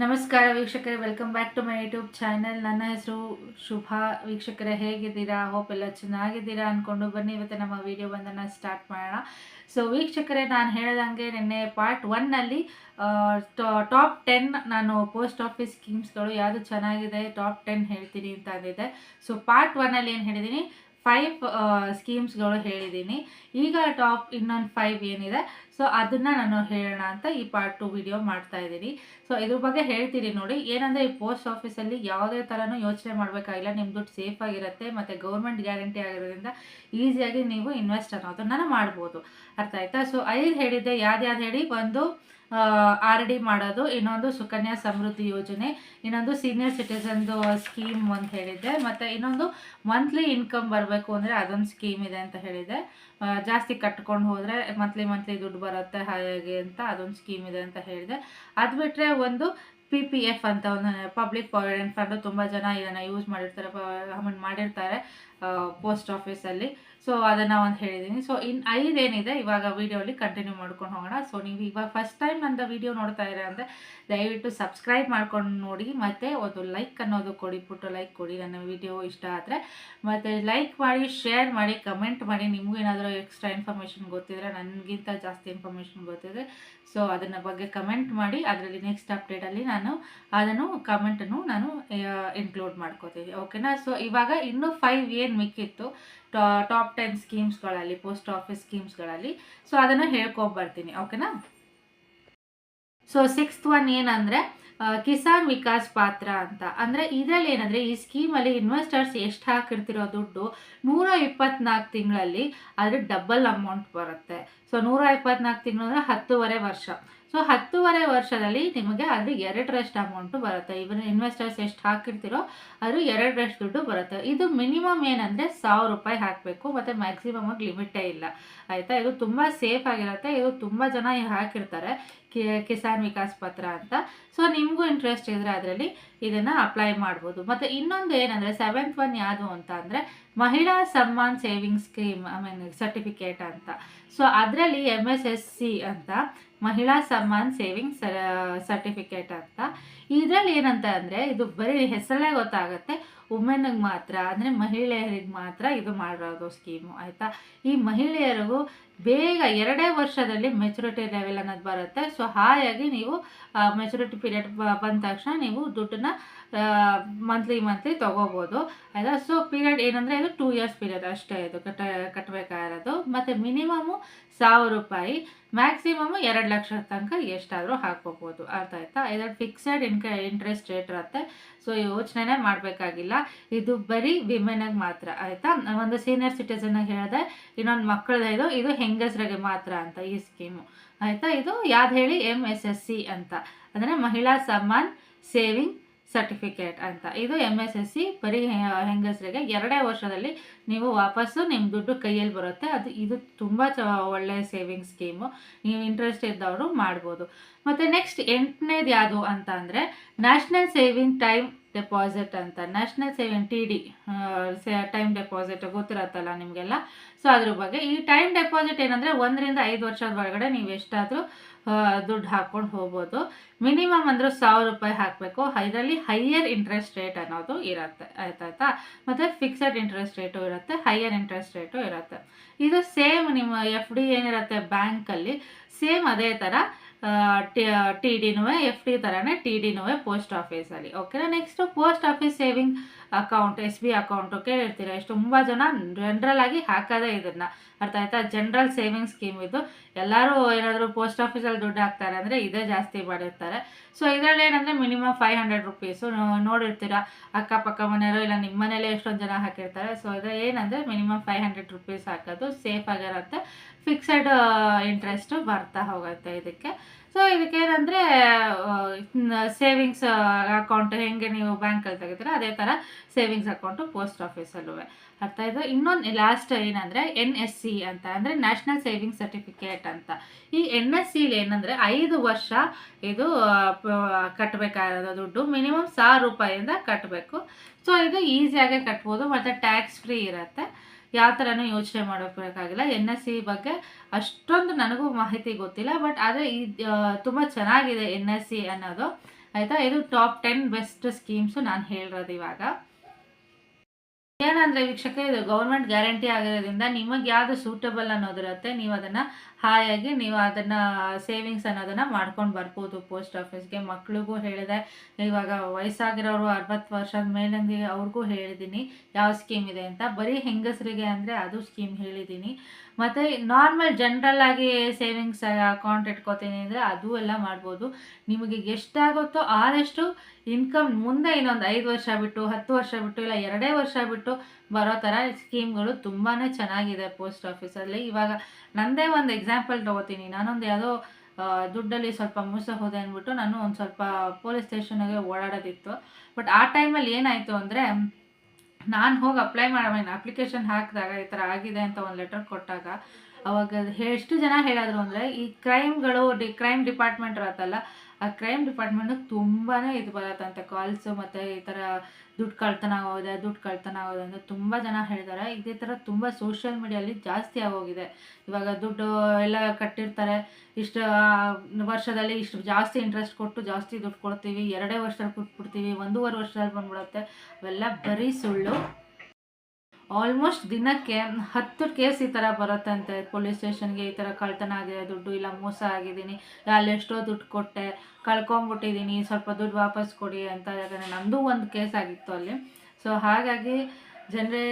ನಮಸ್ಕಾರ ವೀಕ್ಷಕರೇ welcome back to my YouTube channel ನನ್ನ ಹೆಸರು ಶುಭಾ. ವೀಕ್ಷಕರೇ, ಹೇಗಿದ್ದೀರಾ? ಹೋಪ್ ಎಲ್ಲ ಚೆನ್ನಾಗಿದ್ದೀರಾ ಅಂದ್ಕೊಂಡು ಬನ್ನಿ. ಇವತ್ತು ನಮ್ಮ ವಿಡಿಯೋ ಬಂದನ್ನು ಸ್ಟಾರ್ಟ್ ಮಾಡೋಣ. ಸೊ ವೀಕ್ಷಕರೇ, ನಾನು ಹೇಳ್ದಂಗೆ ನಿನ್ನೆ ಪಾರ್ಟ್ ಒನ್ನಲ್ಲಿ ಟಾಪ್ ಟೆನ್ ನಾನು ಪೋಸ್ಟ್ ಆಫೀಸ್ ಸ್ಕೀಮ್ಸ್ಗಳು ಯಾವುದು ಚೆನ್ನಾಗಿದೆ ಟಾಪ್ ಟೆನ್ ಹೇಳ್ತೀನಿ ಅಂತ ಅಂದಿದೆ. ಸೊ ಪಾರ್ಟ್ ಒನ್ನಲ್ಲಿ ಏನು ಹೇಳಿದ್ದೀನಿ ಫೈವ್ ಸ್ಕೀಮ್ಸ್ಗಳು ಹೇಳಿದ್ದೀನಿ ಈಗ ಟಾಪ್ ಇನ್ನೊಂದು ಫೈವ್ ಏನಿದೆ ಸೊ ಅದನ್ನು ನಾನು ಹೇಳೋಣ ಅಂತ ಈ ಪಾರ್ಟ್ ಟು ವಿಡಿಯೋ ಮಾಡ್ತಾ ಇದ್ದೀನಿ. ಸೊ ಇದ್ರ ಬಗ್ಗೆ ಹೇಳ್ತೀನಿ ನೋಡಿ, ಏನಂದರೆ ಈ ಪೋಸ್ಟ್ ಆಫೀಸಲ್ಲಿ ಯಾವುದೇ ಥರನೂ ಯೋಚನೆ ಮಾಡಬೇಕಾಗಿಲ್ಲ ನಿಮ್ಮ ದುಡ್ಡು ಸೇಫ್ ಆಗಿರುತ್ತೆ, ಮತ್ತು ಗೌರ್ಮೆಂಟ್ ಗ್ಯಾರಂಟಿ ಆಗಿರೋದ್ರಿಂದ ಈಸಿಯಾಗಿ ನೀವು ಇನ್ವೆಸ್ಟ್ ಅನ್ನೋದನ್ನು ಮಾಡ್ಬೋದು. ಅರ್ಥ ಆಯ್ತಾ? ಸೊ ಐದು ಹೇಳಿದ್ದೆ ಯಾವ್ದು ಹೇಳಿ? ಒಂದು ಆರ್ ಡಿ ಮಾಡೋದು, ಇನ್ನೊಂದು ಸುಕನ್ಯಾ ಸಮೃದ್ಧಿ ಯೋಜನೆ, ಇನ್ನೊಂದು ಸೀನಿಯರ್ ಸಿಟಿಸನ್ದು ಸ್ಕೀಮ್ ಅಂತ ಹೇಳಿದ್ದೆ. ಮತ್ತು ಇನ್ನೊಂದು ಮಂತ್ಲಿ ಇನ್ಕಮ್ ಬರಬೇಕು ಅಂದರೆ ಅದೊಂದು ಸ್ಕೀಮ್ ಇದೆ ಅಂತ ಹೇಳಿದೆ ಜಾಸ್ತಿ ಕಟ್ಕೊಂಡು ಹೋದರೆ ಮಂತ್ಲಿ ಮಂತ್ಲಿ ದುಡ್ಡು ಬರುತ್ತೆ ಹಾಗೆ ಅಂತ ಅದೊಂದು ಸ್ಕೀಮ್ ಇದೆ ಅಂತ ಹೇಳಿದೆ ಅದು ಬಿಟ್ಟರೆ ಒಂದು ಪಿ ಪಿ ಎಫ್ ಅಂತ ಒಂದು ಪಬ್ಲಿಕ್ ಪ್ರಾವಿಡೆಂಟ್ ಫಂಡು ತುಂಬ ಜನ ಇದನ್ನು ಯೂಸ್ ಮಾಡಿರ್ತಾರೆ ಮಾಡಿರ್ತಾರೆ ಪೋಸ್ಟ್ ಆಫೀಸಲ್ಲಿ ಸೊ ಅದನ್ನು ಒಂದು ಹೇಳಿದ್ದೀನಿ ಸೊ ಇನ್ನು ಐದೇನಿದೆ, ಇವಾಗ ವೀಡಿಯೋಲಿ ಕಂಟಿನ್ಯೂ ಮಾಡ್ಕೊಂಡು ಹೋಗೋಣ. ಸೊ ನೀವು ಇವಾಗ ಫಸ್ಟ್ ಟೈಮ್ ನನ್ನ ವೀಡಿಯೋ ನೋಡ್ತಾ ಇದ್ದೀರಾ ಅಂದರೆ, ದಯವಿಟ್ಟು ಸಬ್ಸ್ಕ್ರೈಬ್ ಮಾಡ್ಕೊಂಡು ನೋಡಿ. ಮತ್ತು ಒಂದು ಲೈಕ್ ಅನ್ನೋದು ಕೊಡಿ, ಪುಟ್ಟು ಲೈಕ್ ಕೊಡಿ. ನನ್ನ ವಿಡಿಯೋ ಇಷ್ಟ ಆದರೆ. ಮತ್ತು ಲೈಕ್ ಮಾಡಿ ಶೇರ್ ಮಾಡಿ ಕಮೆಂಟ್ ಮಾಡಿ. ನಿಮಗೂ ಏನಾದರೂ ಎಕ್ಸ್ಟ್ರಾ ಇನ್ಫಾರ್ಮೇಷನ್ ಗೊತ್ತಿದ್ರೆ, ನನಗಿಂತ ಜಾಸ್ತಿ ಇನ್ಫಾರ್ಮೇಷನ್ ಗೊತ್ತಿದೆ ಸೊ ಅದನ್ನ ಬಗ್ಗೆ ಕಮೆಂಟ್ ಮಾಡಿ. ಅದರಲ್ಲಿ ನೆಕ್ಸ್ಟ್ ಅಪ್ಡೇಟಲ್ಲಿ ನಾನು ಅದನ್ನು ಕಮೆಂಟನ್ನು ನಾನು ಇನ್ಕ್ಲೂಡ್ ಮಾಡ್ಕೋತೀನಿ. ಓಕೆನಾ ಸೊ ಇವಾಗ ಇನ್ನೂ ಫೈವ್ ಏನು ಮಿಕ್ಕಿತ್ತು? ಟಾಪ್ ಟೆನ್ ಸ್ಕೀಮ್ಸ್ಗಳಲ್ಲಿ, ಪೋಸ್ಟ್ ಆಫೀಸ್ ಸ್ಕೀಮ್ಸ್ಗಳಲ್ಲಿ. ಸೊ, ಅದನ್ನು ಹೇಳ್ಕೊಂಬರ್ತೀನಿ, ಓಕೆನಾ? ಸೊ, ಸಿಕ್ಸ್ತ್ ಒನ್ ಏನಂದರೆ ಕಿಸಾನ್ ವಿಕಾಸ್ ಪಾತ್ರ ಅಂತ. ಅಂದರೆ, ಇದರಲ್ಲಿ ಏನಂದರೆ, ಈ ಸ್ಕೀಮಲ್ಲಿ ಇನ್ವೆಸ್ಟರ್ಸ್ ಎಷ್ಟು ಹಾಕಿರ್ತಿರೋ ದುಡ್ಡು ನೂರ ಇಪ್ಪತ್ನಾಲ್ಕು ತಿಂಗಳಲ್ಲಿ ಅದ್ರ ಡಬಲ್ ಅಮೌಂಟ್ ಬರುತ್ತೆ. ಸೊ, ನೂರ ಇಪ್ಪತ್ನಾಲ್ಕು ತಿಂಗಳು ಅಂದರೆ ಹತ್ತುವರೆ ವರ್ಷ. ಸೊ ಹತ್ತೂವರೆ ವರ್ಷದಲ್ಲಿ ನಿಮಗೆ ಅದು ಎರಡರಷ್ಟು ಅಮೌಂಟು ಬರುತ್ತೆ. ಇವನ್ ಇನ್ವೆಸ್ಟರ್ಸ್ ಎಷ್ಟು ಹಾಕಿರ್ತೀರೋ ಅದು ಎರಡರಷ್ಟು ದುಡ್ಡು ಬರುತ್ತೆ. ಇದು ಮಿನಿಮಮ್ ಏನಂದರೆ ಸಾವಿರ ರೂಪಾಯಿ ಹಾಕಬೇಕು. ಮತ್ತು ಮ್ಯಾಕ್ಸಿಮಮ್ ಆಗಿ ಲಿಮಿಟೇ ಇಲ್ಲ. ಆಯಿತಾ? ಇದು ತುಂಬ ಸೇಫ್ ಆಗಿರುತ್ತೆ. ಇದು ತುಂಬ ಜನ ಹಾಕಿರ್ತಾರೆ. ಕಿಸಾನ್ ವಿಕಾಸ್ ಪತ್ರ ಅಂತ. ಸೊ ನಿಮಗೂ ಇಂಟ್ರೆಸ್ಟ್ ಇದ್ದರೆ ಅದರಲ್ಲಿ ಇದನ್ನು ಅಪ್ಲೈ ಮಾಡ್ಬೋದು. ಮತ್ತು ಇನ್ನೊಂದು ಏನಂದರೆ ಸೆವೆಂತ್ ಒನ್ ಯಾವುದು ಅಂತ ಅಂದರೆ Mahila Samman saving scheme I mean certificate ಅಂತ. ಸೊ ಅದರಲ್ಲಿ ಎಂ ಎಸ್ ಎಸ್ ಸಿ ಅಂತ ಮಹಿಳಾ ಸಮ್ಮಾನ್ ಸೇವಿಂಗ್ ಸರ್ಟಿಫಿಕೇಟ್ ಅಂತ. ಇದರಲ್ಲಿ ಏನಂತ ಅಂದರೆ, ಇದು ಬರೀ ಹೆಸರಲ್ಲೇ ಗೊತ್ತಾಗುತ್ತೆ. ವುಮೆನ್ಗೆ ಮಾತ್ರ, ಅಂದರೆ ಮಹಿಳೆಯರಿಗೆ ಮಾತ್ರ ಇದು ಮಾಡಿರೋದು ಸ್ಕೀಮು ಆಯಿತಾ? ಈ ಮಹಿಳೆಯರಿಗೂ ಬೇಗ ಎರಡೇ ವರ್ಷದಲ್ಲಿ ಮೆಚುರಿಟಿ ಲೆವೆಲ್ ಅನ್ನೋದು ಬರುತ್ತೆ. ಸೊ ಹಾಗಾಗಿ ನೀವು ಮೆಚುರಿಟಿ ಪೀರಿಯಡ್ ಬಂದ ತಕ್ಷಣ ನೀವು ದುಡ್ಡನ್ನ ಮಂತ್ಲಿ ಮಂತ್ಲಿ ತೊಗೋಬೋದು. ಆಯಿತಾ? ಸೊ ಪೀರಿಯಡ್ ಏನಂದರೆ ಇದು ಟೂ ಇಯರ್ಸ್ ಪೀರಿಯಡ್ ಅಷ್ಟೇ ಇದು ಕಟ್ಟ ಕಟ್ಟಬೇಕಾಗಿರೋದು ಮತ್ತು ಮಿನಿಮಮು ಸಾವಿರ ರೂಪಾಯಿ ಮ್ಯಾಕ್ಸಿಮಮ್ ಎರಡು ಲಕ್ಷ ತನಕ ಎಷ್ಟಾದರೂ ಹಾಕ್ಕೋಬೋದು. ಅರ್ಥ ಆಯ್ತಾ? ಇದರ ಫಿಕ್ಸೆಡ್ ಇನ್ಕ ಇಂಟ್ರೆಸ್ಟ್ ರೇಟ್ ಇರುತ್ತೆ. ಸೊ ಯೋಚನೆ ಮಾಡಬೇಕಾಗಿಲ್ಲ. ಇದು ಬರೀ ವಿಮೆನಿಗೆ ಮಾತ್ರ, ಆಯಿತಾ? ಒಂದು ಸೀನಿಯರ್ ಸಿಟಿಸನ್ಗೆ ಹೇಳಿದೆ, ಇನ್ನೊಂದು ಮಕ್ಕಳದೇ ಇದು ಇದು ಹೆಂಗಸರಿಗೆ ಮಾತ್ರ ಅಂತ ಈ ಸ್ಕೀಮು ಆಯಿತಾ? ಇದು ಯಾವ್ದು ಹೇಳಿ? ಎಂ ಎಸ್ ಎಸ್ ಸಿ ಅಂತ. ಅಂದರೆ ಮಹಿಳಾ ಸಮ್ಮಾನ್ ಸೇವಿಂಗ್ ಸರ್ಟಿಫಿಕೇಟ್ ಅಂತ. ಇದು ಎಂ ಎಸ್ ಎಸ್ ಸಿ ಬರೀ ಹೆಂಗಸರಿಗೆ ಎರಡೇ ವರ್ಷದಲ್ಲಿ ನೀವು ವಾಪಸ್ಸು ನಿಮ್ಮ ದುಡ್ಡು ಕೈಯಲ್ಲಿ ಬರುತ್ತೆ. ಅದು, ಇದು ತುಂಬ ಚ ಒಳ್ಳೆಯ ಸೇವಿಂಗ್ ಸ್ಕೀಮು. ನೀವು ಇಂಟ್ರೆಸ್ಟ್ ಇದ್ದವರು ಮಾಡ್ಬೋದು. ಮತ್ತು ನೆಕ್ಸ್ಟ್ ಎಂಟನೇದು ಯಾವುದು ಅಂತ ಅಂದರೆ ನ್ಯಾಷನಲ್ ಸೇವಿಂಗ್ ಟೈಮ್ ಡೆಪಾಸಿಟ್ ಅಂತ. National saving T D time deposit ಗೊತ್ತಿರತ್ತಲ್ಲ ನಿಮಗೆಲ್ಲ? ಸೊ ಅದ್ರ ಬಗ್ಗೆ. ಈ ಟೈಮ್ ಡೆಪಾಸಿಟ್ ಏನಂದರೆ ಒಂದರಿಂದ ಐದು ವರ್ಷದ ಒಳಗಡೆ ನೀವು ಎಷ್ಟಾದರೂ ದುಡ್ಡು ಹಾಕ್ಕೊಂಡು ಹೋಗ್ಬೋದು. ಮಿನಿಮಮ್ ಅಂದ್ರೆ ಸಾವಿರ ರೂಪಾಯಿ ಹಾಕಬೇಕು. ಇದರಲ್ಲಿ ಹೈಯರ್ ಇಂಟ್ರೆಸ್ಟ್ ರೇಟ್ ಅನ್ನೋದು ಇರುತ್ತೆ. ಆಯ್ತಾಯ್ತಾ? ಮತ್ತು ಫಿಕ್ಸೆಡ್ ಇಂಟ್ರೆಸ್ಟ್ ರೇಟು ಇರುತ್ತೆ ಹೈಯರ್ ಇಂಟ್ರೆಸ್ಟ್ ರೇಟು ಇರುತ್ತೆ. ಇದು ಸೇಮ್ ನಿಮ್ಮ ಎಫ್ ಡಿ ಏನಿರುತ್ತೆ ಬ್ಯಾಂಕಲ್ಲಿ ಸೇಮ್ ಅದೇ ಥರ ಟಿ ಡಿನೂ ಎಫ್ ಡಿ ಥರನೇ ಟಿ ಡಿನೂ ಪೋಸ್ಟ್ ಆಫೀಸಲ್ಲಿ ಓಕೆನಾ next post office saving account, S B account ಕೇಳಿರ್ತೀರ ಎಷ್ಟು ತುಂಬ ಜನ ಜನರಲ್ ಆಗಿ ಹಾಕೋದೇ ಇದನ್ನು ಅರ್ಥ ಆಯ್ತಾ? ಜನರಲ್ ಸೇವಿಂಗ್ ಸ್ಕೀಮ್ ಇದು. ಎಲ್ಲರೂ ಏನಾದರೂ ಪೋಸ್ಟ್ ಆಫೀಸಲ್ಲಿ ದುಡ್ಡು ಹಾಕ್ತಾರೆ ಅಂದರೆ ಇದೇ ಜಾಸ್ತಿ ಮಾಡಿರ್ತಾರೆ. ಸೊ ಇದರಲ್ಲಿ ಏನಂದರೆ ಮಿನಿಮಮ್ ಫೈವ್ ಹಂಡ್ರೆಡ್ ರುಪೀಸು ನೋಡಿರ್ತೀರ? ಅಕ್ಕಪಕ್ಕ ಮನೆಯವರು ಇಲ್ಲ ನಿಮ್ಮ ಮನೇಲೇ ಎಷ್ಟೊಂದು ಜನ ಹಾಕಿರ್ತಾರೆ. ಸೊ ಇದು ಏನಂದರೆ ಮಿನಿಮಮ್ ಫೈವ್ ಹಂಡ್ರೆಡ್ ರುಪೀಸ್ ಹಾಕೋದು ಸೇಫ್ ಆಗಿರುತ್ತೆ. ಫಿಕ್ಸೆಡ್ ಇಂಟ್ರೆಸ್ಟು ಬರ್ತಾ ಹೋಗುತ್ತೆ ಇದಕ್ಕೆ. ಸೊ ಇದಕ್ಕೇನಂದರೆ ಸೇವಿಂಗ್ಸ್ ಅಕೌಂಟ್ ಹೆಂಗೆ ನೀವು ಬ್ಯಾಂಕಲ್ಲಿ ತೆಗಿತೀರ, ಅದೇ ಥರ ಸೇವಿಂಗ್ಸ್ ಅಕೌಂಟು ಪೋಸ್ಟ್ ಆಫೀಸಲ್ಲೂ ಅರ್ಥ ಇದು ಇನ್ನೊಂದು ಲಾಸ್ಟ್ ಏನಂದರೆ ಎನ್ ಎಸ್ ಸಿ ಅಂತ, ಅಂದರೆ ನ್ಯಾಷನಲ್ ಸೇವಿಂಗ್ ಸರ್ಟಿಫಿಕೇಟ್ ಅಂತ. ಈ ಎನ್ ಎಸ್ ಸಿಲಿ ಏನಂದರೆ, ಐದು ವರ್ಷ ಇದು ಕಟ್ಟಬೇಕಾದ ದುಡ್ಡು. ಮಿನಿಮಮ್ ಸಾವಿರ ರೂಪಾಯಿಂದ ಕಟ್ಟಬೇಕು ಸೊ ಇದು ಈಸಿಯಾಗೆ ಕಟ್ಬೋದು, ಮತ್ತು ಟ್ಯಾಕ್ಸ್ ಫ್ರೀ ಇರುತ್ತೆ. ಯಾವ ಥರನೂ ಯೋಚನೆ ಮಾಡಬೇಕಾಗಿಲ್ಲ ಎನ್ ಎಸ್ ಸಿ ಬಗ್ಗೆ ಅಷ್ಟೊಂದು ನನಗೂ ಮಾಹಿತಿ ಗೊತ್ತಿಲ್ಲ ಬಟ್ ಆದರೆ ಈ ತುಂಬ ಚೆನ್ನಾಗಿದೆ ಎನ್ ಎಸ್ ಸಿ ಅನ್ನೋದು. ಆಯಿತಾ? ಇದು ಟಾಪ್ ಟೆನ್ ಬೆಸ್ಟ್ ಸ್ಕೀಮ್ಸು ನಾನು ಹೇಳಿರೋದು ಇವಾಗ. ಏನಂದರೆ ವೀಕ್ಷಕ ಇದು ಗೌರ್ಮೆಂಟ್ ಗ್ಯಾರಂಟಿ ಆಗಿರೋದ್ರಿಂದ ನಿಮಗೆ ಯಾವುದು ಸೂಟಬಲ್ ಅನ್ನೋದಿರುತ್ತೆ, ನೀವು ಅದನ್ನು ಹಾಯಾಗಿ ನೀವು ಅದನ್ನು ಸೇವಿಂಗ್ಸ್ ಅನ್ನೋದನ್ನು ಮಾಡ್ಕೊಂಡು ಬರ್ಬೋದು ಪೋಸ್ಟ್ ಆಫೀಸ್ಗೆ ಮಕ್ಳಿಗೂ ಹೇಳಿದೆ, ಇವಾಗ ವಯಸ್ಸಾಗಿರೋರು ಅರವತ್ತು ವರ್ಷದ ಮೇಲಂಗೆ ಅವ್ರಿಗೂ ಹೇಳಿದ್ದೀನಿ ಯಾವ ಸ್ಕೀಮ್ ಇದೆ ಅಂತ. ಬರೀ ಹೆಂಗಸರಿಗೆ ಅಂದರೆ ಅದು ಸ್ಕೀಮ್ ಹೇಳಿದ್ದೀನಿ ಮತ್ತು ನಾರ್ಮಲ್ ಜನ್ರಲ್ ಆಗಿ ಸೇವಿಂಗ್ಸ್ ಅಕೌಂಟ್ ಇಟ್ಕೋತೀನಿ ಅಂದರೆ ಅದು ಎಲ್ಲ ಮಾಡ್ಬೋದು. ನಿಮಗೆ ಎಷ್ಟಾಗುತ್ತೋ ಆದಷ್ಟು ಇನ್ಕಮ್ ಮುಂದೆ ಇನ್ನೊಂದು ಐದು ವರ್ಷ ಬಿಟ್ಟು, ಹತ್ತು ವರ್ಷ ಬಿಟ್ಟು ಇಲ್ಲ, ಎರಡೇ ವರ್ಷ ಬಿಟ್ಟು ಬರೋ ಥರ ಸ್ಕೀಮ್ಗಳು ತುಂಬಾ ಚೆನ್ನಾಗಿದೆ ಪೋಸ್ಟ್ ಆಫೀಸಲ್ಲಿ ಇವಾಗ ನನ್ನದೇ ಒಂದು ಎಕ್ಸಾಂಪಲ್ ತೊಗೋತೀನಿ. ನಾನೊಂದು ಯಾವುದೋ ದುಡ್ಡಲ್ಲಿ ಸ್ವಲ್ಪ ಮೋಸ ಹೋದೆ ಅಂದ್ಬಿಟ್ಟು ನಾನು ಒಂದು ಸ್ವಲ್ಪ ಪೊಲೀಸ್ ಸ್ಟೇಷನ್ಗೆ ಓಡಾಡೋದಿತ್ತು. ಬಟ್ ಆ ಟೈಮಲ್ಲಿ ಏನಾಯಿತು ಅಂದರೆ ನಾನು ಹೋಗಿ ಅಪ್ಲೈ ಮಾಡೋಣ ಅಪ್ಲಿಕೇಶನ್ ಹಾಕಿದಾಗ ಈ ಥರ ಆಗಿದೆ ಅಂತ ಒಂದು ಲೆಟರ್ ಕೊಟ್ಟಾಗ, ಅವಾಗ ಎಷ್ಟು ಜನ ಹೇಳಿದ್ರು ಅಂದರೆ ಈ ಕ್ರೈಮ್ಗಳು ಡಿ ಕ್ರೈಮ್ ಡಿಪಾರ್ಟ್ಮೆಂಟ್ ಇರತ್ತಲ್ಲ ಆ ಕ್ರೈಮ್ ಡಿಪಾರ್ಟ್ಮೆಂಟಿಗೆ ತುಂಬಾ ಇದು ಬರತ್ತಂತೆ. ಕಾಲ್ಸು ಮತ್ತು ಈ ಥರ ದುಡ್ಡು ಕಳ್ತನ ಆಗೋದೆ, ದುಡ್ಡು ಕಳ್ತನ ಆಗೋದೆ ಅಂತ ತುಂಬ ಜನ ಹೇಳ್ತಾರೆ. ಇದೇ ಥರ ತುಂಬ ಸೋಷಿಯಲ್ ಮೀಡಿಯಲ್ಲಿ ಜಾಸ್ತಿ ಆಗೋಗಿದೆ. ಇವಾಗ ದುಡ್ಡು ಎಲ್ಲ ಕಟ್ಟಿರ್ತಾರೆ. ಇಷ್ಟು ವರ್ಷದಲ್ಲಿ ಇಷ್ಟು ಜಾಸ್ತಿ ಇಂಟ್ರೆಸ್ಟ್ ಕೊಟ್ಟು ಜಾಸ್ತಿ ದುಡ್ಡು ಕೊಡ್ತೀವಿ. ಎರಡೇ ವರ್ಷದಲ್ಲಿ ಕೊಟ್ಬಿಡ್ತೀವಿ. ಒಂದೂವರೆ ವರ್ಷದಲ್ಲಿ ಬಂದ್ಬಿಡುತ್ತೆ. ಅವೆಲ್ಲ ಬರೀ ಸುಳ್ಳು. ಆಲ್ಮೋಸ್ಟ್ ದಿನಕ್ಕೆ ಹತ್ತು ಕೇಸ್ ಈ ಥರ ಬರುತ್ತಂತೆ. ಪೊಲೀಸ್ ಸ್ಟೇಷನ್ಗೆ ಈ ಥರ ಕಳ್ತನ ಆಗಿದೆ, ದುಡ್ಡು ಇಲ್ಲ, ಮೋಸ ಆಗಿದ್ದೀನಿ, ಅಲ್ಲಿ ಎಷ್ಟೋ ದುಡ್ಡು ಕೊಟ್ಟೆ, ಕಳ್ಕೊಂಬಿಟ್ಟಿದ್ದೀನಿ, ಸ್ವಲ್ಪ ದುಡ್ಡು ವಾಪಸ್ ಕೊಡಿ ಅಂತ ಯಾಕಂದರೆ ನಮ್ಮದು ಒಂದು ಕೇಸ್ ಆಗಿತ್ತು ಅಲ್ಲಿ. ಸೊ ಹಾಗಾಗಿ ಜನರೇ,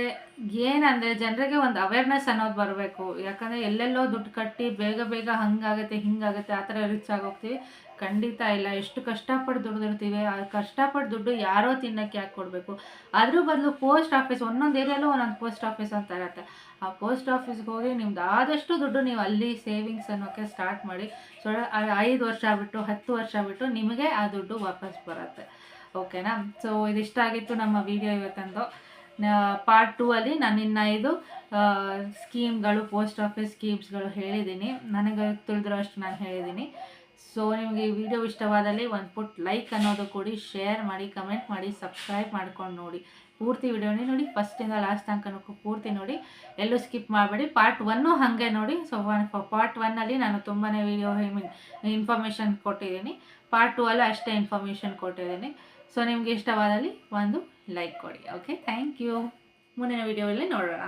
ಏನಂದರೆ ಜನರಿಗೆ ಒಂದು ಅವೇರ್ನೆಸ್ ಅನ್ನೋದು ಬರಬೇಕು. ಯಾಕಂದರೆ ಎಲ್ಲೆಲ್ಲೋ ದುಡ್ಡು ಕಟ್ಟಿ ಬೇಗ ಬೇಗ ಹಂಗಾಗುತ್ತೆ, ಹಿಂಗಾಗುತ್ತೆ, ಆ ಥರ ರಿಚ್ ಆಗೋಗ್ತೀವಿ. ಖಂಡಿತ ಇಲ್ಲ. ಎಷ್ಟು ಕಷ್ಟಪಟ್ಟು ದುಡ್ದಿರ್ತೀವಿ ಆ ಕಷ್ಟಪಟ್ಟು ದುಡ್ಡು ಯಾರೋ ತಿನ್ನೋಕ್ಕೆ ಯಾಕೆ ಕೊಡಬೇಕು? ಅದ್ರ ಬದಲು ಪೋಸ್ಟ್ ಆಫೀಸ್ ಒಂದೊಂದು ಏರಿಯಲ್ಲೂ ಒಂದೊಂದು ಪೋಸ್ಟ್ ಆಫೀಸ್ ಅಂತ ಇರುತ್ತೆ. ಆ ಪೋಸ್ಟ್ ಆಫೀಸ್ಗೆ ಹೋಗಿ ನಿಮ್ದು ಆದಷ್ಟು ದುಡ್ಡು ನೀವು ಅಲ್ಲಿ ಸೇವಿಂಗ್ಸ್ ಅನ್ನೋಕ್ಕೆ ಸ್ಟಾರ್ಟ್ ಮಾಡಿ ಸೊ ಐದು ವರ್ಷ ಬಿಟ್ಟು, ಹತ್ತು ವರ್ಷ ಬಿಟ್ಟು ನಿಮಗೆ ಆ ದುಡ್ಡು ವಾಪಸ್ ಬರುತ್ತೆ. ಓಕೆನಾ ಸೊ ಇದಿಷ್ಟ ಆಗಿತ್ತು ನಮ್ಮ ವಿಡಿಯೋ ಇವತ್ತಂದು. ಪಾರ್ಟ್ ಟೂ ಅಲ್ಲಿ ನಾನು ಇನ್ನ ಐದು ಸ್ಕೀಮ್ಗಳು ಪೋಸ್ಟ್ ಆಫೀಸ್ ಸ್ಕೀಮ್ಸ್ಗಳು ಹೇಳಿದ್ದೀನಿ. ನನಗೆ ತಿಳಿದಿರೋ ಅಷ್ಟು ನಾನು ಹೇಳಿದ್ದೀನಿ. ಸೊ ನಿಮಗೆ ಈ ವಿಡಿಯೋ ಇಷ್ಟವಾದಲ್ಲಿ ಒಂದು ಪುಟ್ ಲೈಕ್ ಅನ್ನೋದು ಕೊಡಿ ಶೇರ್ ಮಾಡಿ ಕಮೆಂಟ್ ಮಾಡಿ ಸಬ್ಸ್ಕ್ರೈಬ್ ಮಾಡ್ಕೊಂಡು ನೋಡಿ. ಪೂರ್ತಿ ವಿಡಿಯೋನೇ ನೋಡಿ ಫಸ್ಟಿಂದ ಲಾಸ್ಟ್ ತನಕ ಪೂರ್ತಿ ನೋಡಿ. ಎಲ್ಲೂ ಸ್ಕಿಪ್ ಮಾಡಬೇಡಿ. ಪಾರ್ಟ್ ಒನ್ನು ಹಾಗೆ ನೋಡಿ. ಸೊ ಪಾರ್ಟ್ ಒನ್ನಲ್ಲಿ ನಾನು ತುಂಬಾ ವಿಡಿಯೋ ಐ ಮೀನ್ ಇನ್ಫಾರ್ಮೇಷನ್ ಕೊಟ್ಟಿದ್ದೀನಿ. ಪಾರ್ಟ್ ಟೂ ಅಲ್ಲೂ ಅಷ್ಟೇ ಇನ್ಫಾರ್ಮೇಷನ್ ಕೊಟ್ಟಿದ್ದೀನಿ. ಸೊ ನಿಮಗೆ ಇಷ್ಟವಾದಲ್ಲಿ ಒಂದು ಲೈಕ್ ಕೊಡಿ ಓಕೆ ಥ್ಯಾಂಕ್ ಯು ಮುಂದಿನ ವಿಡಿಯೋದಲ್ಲಿ ನೋಡೋಣ.